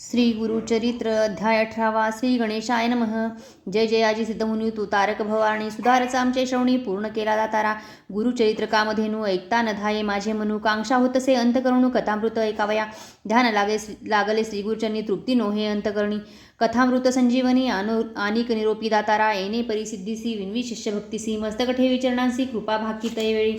श्री गुरुचरित्र अध्याय अठरावा श्री गणेशाय नमः. जय जयाजी सिद्धमुनी तू तारक भवानी सुधारच आमचे श्रवणी पूर्ण केला जातारा गुरुचरित्र कामधेनू ऐकता न धाये माझे मनू कांक्षा होतसे अंतकरणू कथामृत ऐकावया. ध्यान लागे लागले श्री गुरुचरणी तृप्ती नोहे अंतकरणी. कथामृत संजीवनी अनु आनिक निरोपी दातारा. येणे परिसिद्धीसी विनवी शिष्यभक्तीसी मस्तक ठेवी चरणांसी कृपा भाकी तयवेळी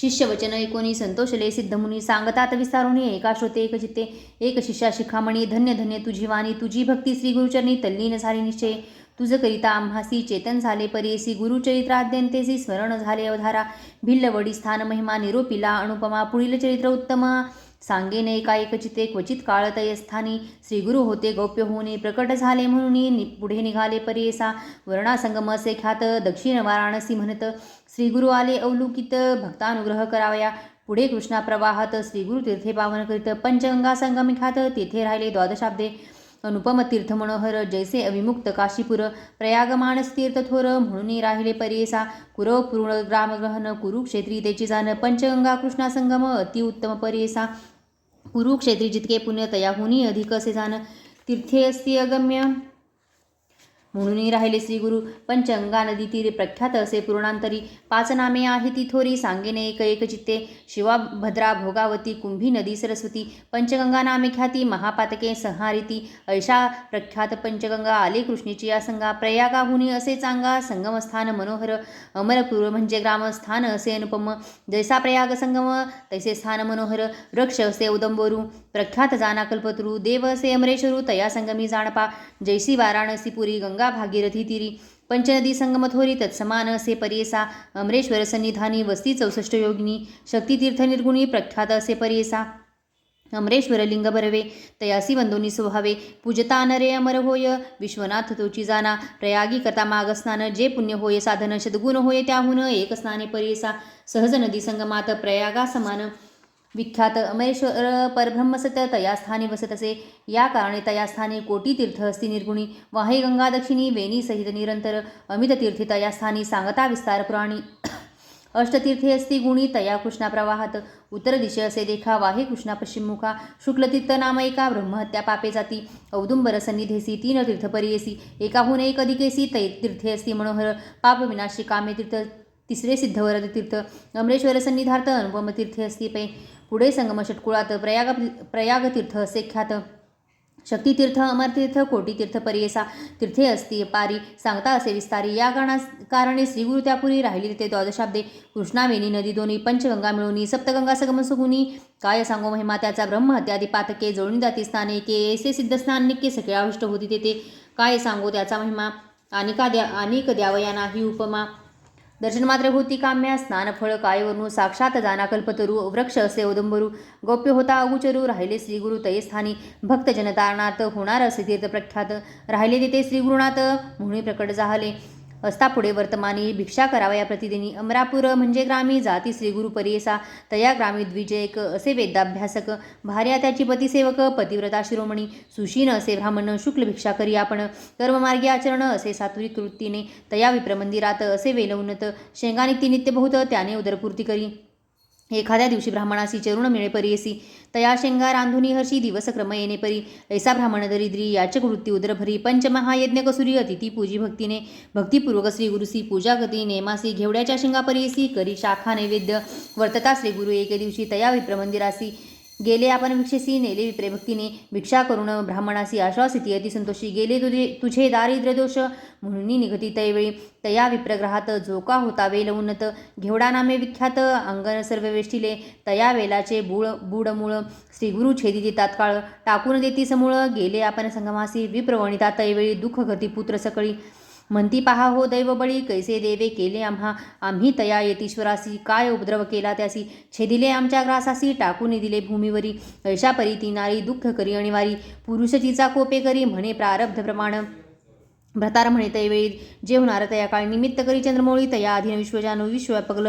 शिष्यवचन एकोणी संतोषले सिद्धमुनी सांगतात विसारुणी एका श्रोते एक चित्ते एक शिष्या शिखामणी धन्य धन्य तुझी वाणी तुझी भक्ती श्री गुरुचरणी तल्लीन झाली निश्चय. तुझं करिता आम्हासी चेतन झाले परेसी गुरुचरित्राद्यंतेसी स्मरण झाले अवधारा. भिल्लवडी स्थान महिमा निरोपिला अनुपमा पुढील चरित्र उत्तमा. सांगेने एका एकचिते क्वचित काळतय स्थानी श्रीगुरु होते गौप्य होणे प्रकट झाले म्हणून नि पुढे निघाले परेसा. वर्णासंगम असे ख्यात दक्षिण वाराणसी म्हणत. श्रीगुरु आले अवलुकित भक्तानुग्रह करावया. पुढे कृष्णा प्रवाहात श्रीगुरु तीर्थे पावन करीत. पंचगंगा संगमी ख्यात तेथे राहिले द्वादशाब्दे. अनुपम तीर्थ मनोहर जैसे अविमुक्त काशीपुर. प्रयागमानस तीर्थ थोर म्हणून राहिले परेसा. कुरव पूर्ण ग्रामग्रहण कुरुक्षेत्री त्याची जाण. पंचगंगा कृष्णा संगम अतिउत्तम परेसा. कुरुक्षेत्री जितके पुण्य तयाहुनी अधिक असे जाण तीर्थे अस्ति अगम्य। म्हणूनही राहिले श्री गुरु. पंचंगा नदी तीरे प्रख्यात असे पूर्णांतरी. पाच नामे आहे ती थोरी सांगेने एक एक चित्ते. शिवा भद्रा भोगावती कुंभी नदी सरस्वती. पंचगंगा नामे ख्याती महापातके संहारिती. ऐशा प्रख्यात पंचगंगा आले कृष्णीची या संगा. प्रयागाहुनी असे चांगा संगमस्थान मनोहर. अमरपूर म्हणजे ग्रामस्थान असे अनुपम. जैसा प्रयाग संगम तैसे स्थान मनोहर. वृक्ष असे उदंबरू. प्रख्यात जाना कल्पतरू देव असे अमरेश्वरू. तया संगमी जाणपा. जैसी वाराणसी पुरी गंगा भागीरथी तिरी. पंचनदी संगमथोरी तत्समान असे परेसा अमरेश्वर सन्निधानी वस्ती चौसष्ट योगिनी. शक्तितीर्थ निर्गुणी प्रख्यात असे परेसा अमरेश्वर लिंग बरवे तयासी वंदोनी स्वभावे. पूजता नरे अमर होय. विश्वनाथ तोची जाना. प्रयागी करता माग स्नान. जे पुण्य होय साधन सद्गुण होय त्याहून एक स्नाने परेसा सहज नदी संगमात प्रयागा समान. विख्यात अमरेश्वर परब्रह्मसत्य तया स्थानी वसत असे. या कारणे तया स्थानी कोटी तीर्थ असती निर्गुणी. वाहे गंगा दक्षिणी वेणी सहित निरंतर अमित तीर्थी तया स्थानी सांगता विस्तार पुराणी. अष्टतीर्थे असती गुणी तया कृष्णा प्रवाहात. उत्तर दिशे असे देखा वाहे कृष्णा पश्चिममुखा शुक्लतीर्थ नामयिका ब्रह्महत्या पापे जाती. औदुंबर सन्निधेसी तीन तीर्थ परियेसी. एकाहून एक अधिकेसी तै तीर्थे असती मनोहर पापविनाशी कामे तीर्थ तिसरे सिद्धवरद तीर्थ. अमरेश्वर सन्निधार्थ अनुपम तीर्थे असती पै. पुढे संगम षटकुळात प्रयाग प्रयागतीर्थ असे ख्यात शक्तितीर्थ अमरतीर्थ कोटीतीर्थ परियसा तीर्थे असती पारी सांगता असे विस्तारी. या कारणा कारणे श्रीगुरु त्यापुरी राहिली ते द्वादशाब्दे. कृष्णावेणी नदी दोन्ही पंचगंगा मिळवणी सप्तगंगा सगम सुगुनी काय सांगो महिमा त्याचा? ब्रह्म हत्यादी पातके जोडणी जाती स्नाने के ऐसे सिद्ध स्नान निके सगळे होती तेथे. काय सांगो त्याचा महिमा? अनिका द्या अनेक द्यावयाना ही उपमा. दर्शन मात्र होती काम्या स्नानफळ कायवरू साक्षात जाना कल्पतरू वृक्ष असे उदंबरू गौप्य होता अगुचरू राहिले श्रीगुरु तये स्थानी भक्त जनतारणात होणार असे तीर्थ प्रख्यात राहिले तिथे श्रीगुरुनाथ म्हणून प्रकट झाले. असता पुढे वर्तमानी भिक्षा करावया प्रतिदिनी. अमरापूर म्हणजे ग्रामी जाती श्रीगुरु परियेसा. तया ग्रामी द्विजयक असे वेदाभ्यासक. भार्या त्याची पतिसेवक पतिव्रता शिरोमणी. सुशीन असे ब्राह्मण शुक्ल भिक्षा करी आपण. कर्ममार्गी आचरण असे सात्विक वृत्तीने तया विप्रमंदिरात असे वेलवनत शेंगानित्य नित्य बहुत त्याने उदरपूर्ती करी. एखाद्या दिवशी ब्राह्मणासी चरुण मिळे परियसी तया शेंगा रांधुनी हर्षी दिवस क्रम येणे परी. ऐसा ब्राह्मण दरिद्री याचक वृत्ती उदरभरी. पंचमहायज्ञ कसुरी अतिथी पूजी भक्तीने. भक्तिपूर्वक श्री गुरुसी पूजा गती. नेमासी घेवड्याच्या शेंगा परियसी करी शाखा नैवेद्य. वर्तता श्री गुरु एके दिवशी. तया विप्रमंदिरासी. गेले आपण भिक्षेसी नेले विप्रेभक्तीने. भिक्षा करून ब्राह्मणासी आश्वासिती अति संतोषी गेले तुझे तुझे दारिद्र्य दोष. म्हणून निघती तैवेळी. तया विप्रग्रहात जोका होता वेल उन्नत. घेवडा नामे विख्यात अंगण सर्व वेष्टिले. तया वेलाचे बुळ बुडमूळ. श्रीगुरु छेदिती तात्काळ. टाकून देती समूळ. गेले आपण संगमासी विप्रवणिता तैवेळी. दुःख गती पुत्र सकळी. म्हणती पहा हो दैवबळी कैसे देवे केले आम्हा? आम्ही तया यतीश्वरासी काय उपद्रव केला त्यासी? छेदिले आमच्या ग्रासासी टाकून दिले भूमीवरी. ऐशा परी ती नारी दुःख करी अणिवारी पुरुष कोपे करी म्हणे प्रारब्ध प्रमाण. भ्रतार म्हणे तैवेळी जे होणार तया काळ निमित्त करी चंद्रमोळी तया अधीन विश्वजानु विश्वपगल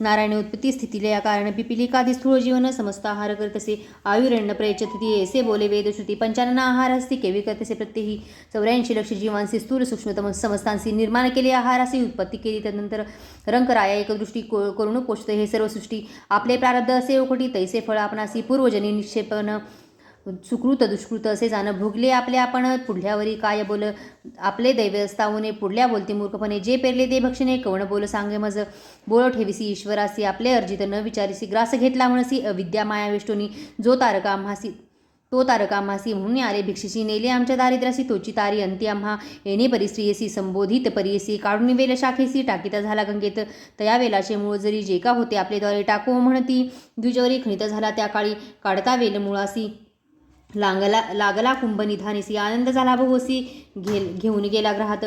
नारायण उत्पत्ती स्थितीले या कारण पिपिलिकाधी स्थूळ जीवन समस्त आहार करतसे आयुरण्य प्रयचतती ऐसे बोले वेदश्रुती पंचानन आहार असते केवी करतसे प्रत्येही चौऱ्याऐंशी लक्ष जीवांशी स्थूल सूक्ष्मतम समस्तांशी निर्माण केले. आहाराशी उत्पत्ती केली त्यानंतर रंगराया एकदृष्टी को करून पोषते हे सर्व सृष्टी आपले प्रारब्ध असे ओखटी तैसे फळ आपणासी पूर्वजनी निक्षेपण सुकृत दुष्कृत असे जाण. भोगले आपले आपण पुढल्यावरी काय बोल? आपले दैव पुढल्या बोलते मूर्खपणे. जे पेरले ते भक्षणे कवण बोल सांगे मज? बोल ठेविसी ईश्वरासी आपले अर्जित न विचारिसी. ग्रास घेतला म्हणसी अविद्या मायाविष्टोनी. जो तारका आम्हासी तो तारका म्हणून आले भिक्षिशी नेले आमच्या दारिद्र्यासी तोची तारी अंती आम्हा. येणे परिस्त्रियसी संबोधित परियसी. काढून वेल शाखेसी टाकीता झाला गंगेत. तया वेलाचे मूळ जरी जे का होते आपलेद्वारे टाको म्हणती. द्विजवरी खणित झाला त्या काळी. काढता वेल मुळासी. लागला लागला कुंभ निधानिसी आनंद झाला बहुसी घे घेऊन गेला ग्राहत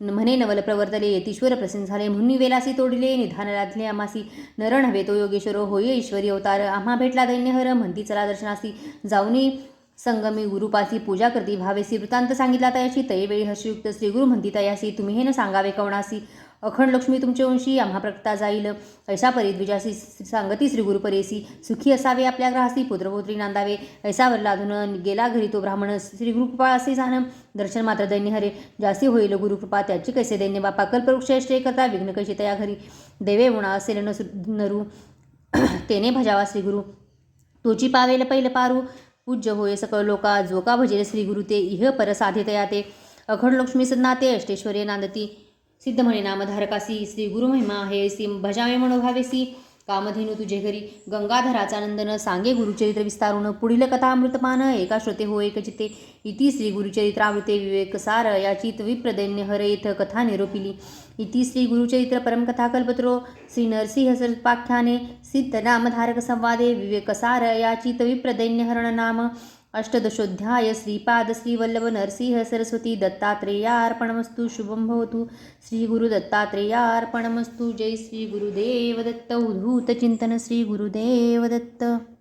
म्हणे नवल प्रवर्तले यतीश्वर प्रसन्न झाले म्हणून वेलासी तोडले निधान लादले आमासी नरण हवे तो योगेश्वर होय ईश्वरी अवतार. आम्हा भेटला दैन्यहर म्हणती चला दर्शनासी. जाऊनी संगमी गुरुपासी पूजा करती भावेसी वृत्तांत सांगितला तयाशी तयवेळी हर्षयुक्त श्री गुरु म्हणती तयासी. तुम्ही हे न सांगावे कवणासी अखंड लक्ष्मी तुमचे वंशी आम्हा प्रगता जाईल. ऐसा परी द्विजासी सांगती श्री गुरुपरेसी. सुखी असावे आपल्या ग्रहासी पुत्रपुत्री नांदावे. ऐसा वरलाधून गेला घरी तो ब्राह्मण. श्री गुरुकृपा असे जाणं. दर्शन मात्र दैन्य हरे. जास्ती होईल गुरुकृपा त्याची कैसे दैन्य? बापा कल्पवृक्ष श्रेय करता विघ्न कैसे तया घरी? देवे उणा असेल नरू. तेने भजावा श्री गुरु. तोची पावेल पैल पारू. पूज्य होय सकळ लोका जोका भजेल श्री गुरु ते. इह पर साधे तया ते अखंड लक्ष्मी सन्नाते अष्टेश्वरी नांदती. सिद्ध म्हणे नामधारकासी श्री गुरु महिमा हे सी भजावे मनोभावेसी। कामधेनु तुझे घरी गंगाधराचा नंदन सांगे गुरुचरित्र विस्तारून पुढील कथा अमृतपान एका श्रोते हो एक चिते इति श्री गुरुचरित्रामृते विवेक सार याची विप्रदैन्य हरयेथ कथा निरोपिली। इति श्री गुरुचरित्र परमकथा कल्पत्रो श्री नरसिंह सरपाख्याने सिद्ध नामधारक संवादे विवेकसार याचित विप्रदैन्य हरण नाम। अष्टदशोध्याय श्रीपाद श्रीवल्लभ नरसिंह सरस्वती दत्तात्रेयार्पणमस्तु। शुभं भवतु। श्री जय श्री गुरुदेव दत्त